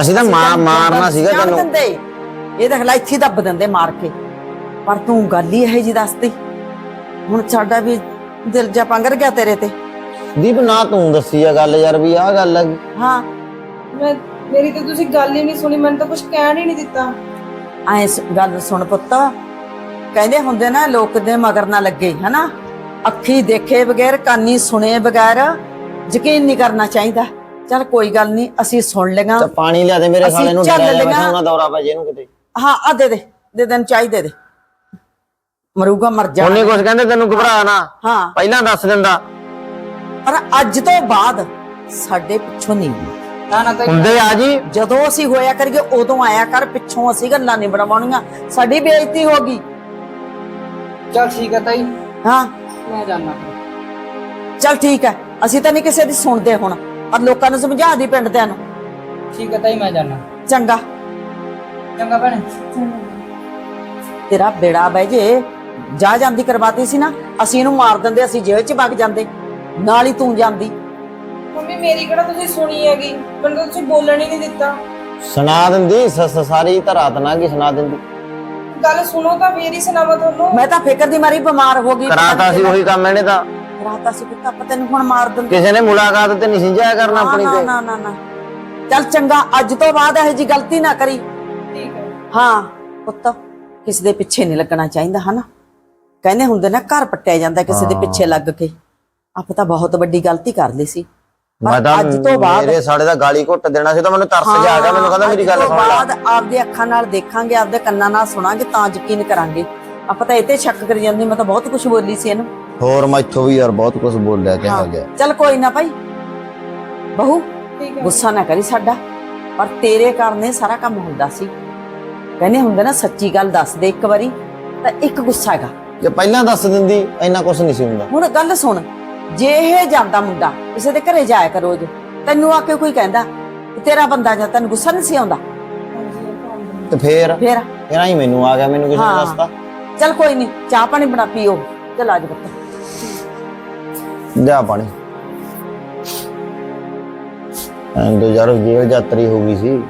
ਅਸੀਂ ਤਾਂ ਮਾਰ ਮਾਰਨਾ ਸੀਗਾ ਜਾਣ ਤੈਨੂੰ। ਦਿੰਦੇ। ਇਹ ਦੇਖ ਲੈ ਇੱਥੇ ਹੀ ਦੱਬ ਦਿੰਦੇ ਮਾਰ ਕੇ। ਪਰ ਤੂੰ ਗੱਲ ਹੀ ਇਹ ਜੀ ਦੱਸਦੀ ਹੁਣ ਸਾਡਾ ਵੀ ਦਿਲ ਜਾ ਪੰਗਰ ਗਿਆ ਤੇਰੇ ਤੇ। ਦੀਪ ਨਾ ਤੂੰ ਦੱਸੀ ਆ ਗੱਲ ਯਾਰ ਵੀ ਆਹ ਗੱਲ ਆ। ਹਾਂ। ਮੈਂ ਮੇਰੀ ਤਾਂ ਤੁਸੀਂ ਗੱਲ ਹੀ ਨਹੀਂ ਸੁਣੀ ਮੈਨੂੰ ਤਾਂ ਕੁਝ ਕਹਿਣ ਹੀ ਨਹੀਂ ਦਿੱਤਾ। ਐ ਗੱਲ ਸੁਣ ਪੁੱਤ। ਕਹਿੰਦੇ ਹੁੰਦੇ ਨਾ ਲੋਕ ਦੇ ਮਗਰ ਨਾ ਲੱਗੇ ਹਨਾ? ਅੱਖੀ ਦੇਖੇ ਬਗੈਰ ਕਾਨੀ ਸੁਣੇ ਬਗੈਰ ਯਕੀਨ ਨਹੀਂ ਕਰਨਾ ਚਾਹੀਦਾ। ਚਲ ਕੋਈ ਗੱਲ ਨਹੀਂ ਅਸੀਂ ਸੁਣ ਲਈਆਂ। ਤਾਂ ਪਾਣੀ ਲਿਆ ਦੇ ਮੇਰੇ ਅਸੀਂ ਸਾਲੇ ਨੂੰ ਚੱਲ ਡਰਾਇਆ ਲਈਆਂ। ਦੌਰਾ ਪੈ ਜੇ ਇਹਨੂੰ ਕਿਤੇ। ਹਾਂ ਆ ਦੇ ਦੇ ਦੇ ਦੇਣ ਚਾਹੀਦੇ ਦੇ ਮਰੂਗਾ ਮਰ ਜਾ। ਉਹਨੇ ਕੁਝ ਕਹਿੰਦੇ ਤੈਨੂੰ ਘਬਰਾ ਨਾ। ਹਾਂ। ਪਹਿਲਾਂ ਦੱਸ ਦਿੰਦਾ। ਪਰ ਅੱਜ ਤੋਂ ਬਾਅਦ ਸਾਡੇ ਪਿੱਛੋਂ ਨਹੀਂ। ਨਾ ਨਾ ਹੁੰਦੇ ਆ ਜੀ। ਜਦੋਂ ਅਸੀਂ ਹੋਇਆ ਕਰੀਏ ਉਦੋਂ ਆਇਆ ਕਰ ਪਿੱਛੋਂ ਅਸੀਂ ਗੱਲਾਂ ਨਹੀਂ ਬਣਵਾਉਣੀਆਂ। ਸਾਡੀ ਬੇਇੱਜ਼ਤੀ ਹੋਗੀ ਚਲ ਠੀਕ ਹੈ ਤਾਈ। ਹਾਂ। ਮੈਂ ਜਾਣਾ ਚਲ ਠੀਕ ਹੈ। ਅਸੀਂ ਤਾਂ ਨਹੀਂ ਕਿਸੇ ਦੀ ਸੁਣਦੇ ਹੁਣ। ਪਰ ਲੋਕਾਂ ਨੂੰ ਸਮਝਾ ਦੀ ਪਿੰਡ ਦਿਆਂ ਨੂੰ। ਠੀਕ ਹੈ ਤਾਈ ਮੈਂ ਜਾਣਾ ਚੰਗਾ। ਚੰਗਾ ਭੈਣੇ। ਤੇਰਾ ਬੇੜਾ ਬਹਿ ਜੇ। ਜਾ ਜਾਂਦੀ ਕਰਵਾਤੀ ਸੀ ਨਾ। ਅਸੀਂ ਇਹਨੂੰ ਮਾਰ ਦਿੰਦੇ ਅਸੀਂ ਜੇਲ੍ਹ 'ਚ ਵਗ ਜਾਂਦੇ। ਨਾਲ ਹੀ ਤੂੰ ਜਾਂਦੀ। ਮੰਮੀ ਮੇਰੀ ਕਿਹੜਾ ਤੁਸੀਂ ਸੁਣੀ ਹੈਗੀ? ਮੈਨੂੰ ਤਾਂ ਤੁਸੀਂ ਬੋਲਣ ਹੀ ਨਹੀਂ ਦਿੱਤਾ। ਸੁਣਾ ਦਿੰਦੀ ਸਾਰੀ ਧਰਾਤ ਨਾ ਕੀ ਸੁਣਾ ਦਿੰਦੀ। ਗੱਲ ਸੁਣੋ ਤਾਂ ਫੇਰ ਹੀ ਸੁਣਾਵਾਂ ਤੁਹਾਨੂੰ। ਮੈਂ ਤਾਂ ਫਿਕਰ ਦੀ ਮਾਰੀ ਬਿਮਾਰ ਹੋ ਗਈ। ਕਰਾਤਾ ਸੀ ਉਹੀ ਕੰਮ ਇਹਨੇ ਤਾਂ। ਕਰਾਤਾ ਸੀ ਕਿ ਆਪਾਂ ਤੈਨੂੰ ਹੁਣ ਮਾਰ ਦਿੰਦੇ। ਕਿਸੇ ਨੇ ਮੁਲਾਕਾਤ ਤੇ ਨਹੀਂ ਸੀ ਜਾਇਆ ਕਰਨਾ ਆਪਣੀ ਨਾ ਤੇ। ਨਾ ਨਾ ਨਾ। ਚੱਲ ਚੰਗਾ ਅੱਜ ਤੋਂ ਬਾਅਦ ਇਹੋ ਜੀ ਗਲਤੀ ਨਾ ਕਰੀ। ਠੀਕ ਹੈ। ਹਾਂ ਪੁੱਤ ਕਿਸੇ ਦੇ ਪਿੱਛੇ ਨਹੀਂ ਲੱਗਣਾ ਚਾਹੀਦਾ ਹਨਾ? ਕਹਿੰਦੇ ਹੁੰਦੇ ਨਾ ਘਰ ਪੱਟਿਆ ਜਾਂਦਾ ਕਿਸੇ ਦੇ। ਪਿੱਛੇ ਲੱਗ ਕੇ। ਆਪਾਂ ਤਾਂ ਬਹੁਤ ਵੱਡੀ ਗਲਤੀ ਕਰ ਲਈ ਸੀ। ਮੈਂ ਤਾਂ ਅੱਜ ਤੋਂ ਬਾਅਦ ਮੇਰੇ ਸਾਲੇ ਦਾ ਗਾਲੀ ਘੁੱਟ ਦੇਣਾ ਸੀ ਤਾਂ ਮੈਨੂੰ ਤਰਸ ਆ ਗਿਆ ਮੈਨੂੰ ਕਹਿੰਦਾ ਮੇਰੀ ਗੱਲ ਸੁਣ ਲੈ। ਬਾਅਦ ਆਪਦੇ ਅੱਖਾਂ ਨਾਲ ਦੇਖਾਂਗੇ ਆਪਦੇ ਕੰਨਾਂ ਨਾਲ ਸੁਣਾਂਗੇ ਤਾਂ ਯਕੀਨ ਕਰਾਂਗੇ। ਆਪਾਂ ਤਾਂ ਇਹ ਤੇ ਸ਼ੱਕ ਕਰੀ ਜਾਂਦੀ ਮੈਂ ਤਾਂ ਬਹੁਤ ਕੁਝ ਬੋਲੀ ਸੀ ਇਹਨੂੰ। ਹੋਰ ਮੈਥੋਂ ਵੀ ਯਾਰ ਬਹੁਤ ਕੁਝ ਬੋਲਿਆ ਕਿਹਾ ਹਾਂ, ਗਿਆ। ਚੱਲ ਕੋਈ ਨਾ ਭਾਈ। ਬਹੂ ਗੁੱਸਾ ਨਾ ਕਰੀ ਸਾਡਾ। ਪਰ ਤੇਰੇ ਕਾਰਨ ਇਹ ਸਾਰਾ ਕੰਮ ਹੁੰਦਾ ਸੀ। ਕਹਿੰਦੇ ਹੁੰਦੇ ਨਾ ਸੱਚੀ ਗੱਲ ਦੱਸ ਦੇ ਇੱਕ ਵਾਰੀ ਤਾਂ ਇੱਕ ਗੁੱਸਾ ਹੈਗਾ। ਜੇ ਪਹਿਲਾਂ ਦੱਸ ਦਿੰਦੀ ਇੰਨਾ ਕੁਝ ਨਹੀਂ ਸੀ ਹੁੰਦਾ। ਹੁਣ ਗੱਲ ਸੁਣ। ਜੇ ਇਹ ਜਾਂਦਾ ਮੁੰਡਾ ਕਿਸੇ ਦੇ ਘਰੇ ਜਾਇਆ ਕਰ ਰੋਜ਼ ਤੈਨੂੰ ਆ ਕੇ ਕੋਈ ਕਹਿੰਦਾ ਕਿ ਤੇਰਾ ਬੰਦਾ ਜਾਂ ਤੈਨੂੰ ਗੁੱਸਾ ਨਹੀਂ ਸੀ ਆਉਂਦਾ? ਤੇ ਫੇਰ? ਫੇਰ? ਫੇਰ ਆਈ ਮੈਨੂੰ ਆ ਗਿਆ ਮੈਨੂੰ ਕਿਸੇ ਨੇ ਹਾਂ। ਦੱਸਤਾ? ਚੱਲ ਕੋਈ ਨਹੀਂ ਚਾਹ ਪਾਣੀ ਬਣਾ ਪੀਓ। ਚੱਲ ਆਜ ਬੱਤਾ ਜਾ ਪਾਣੀ। ਐਂ ਯਾਰ ਜੇਲ੍ਹ ਯਾਤਰੀ ਹੋ ਗਈ ਸੀ।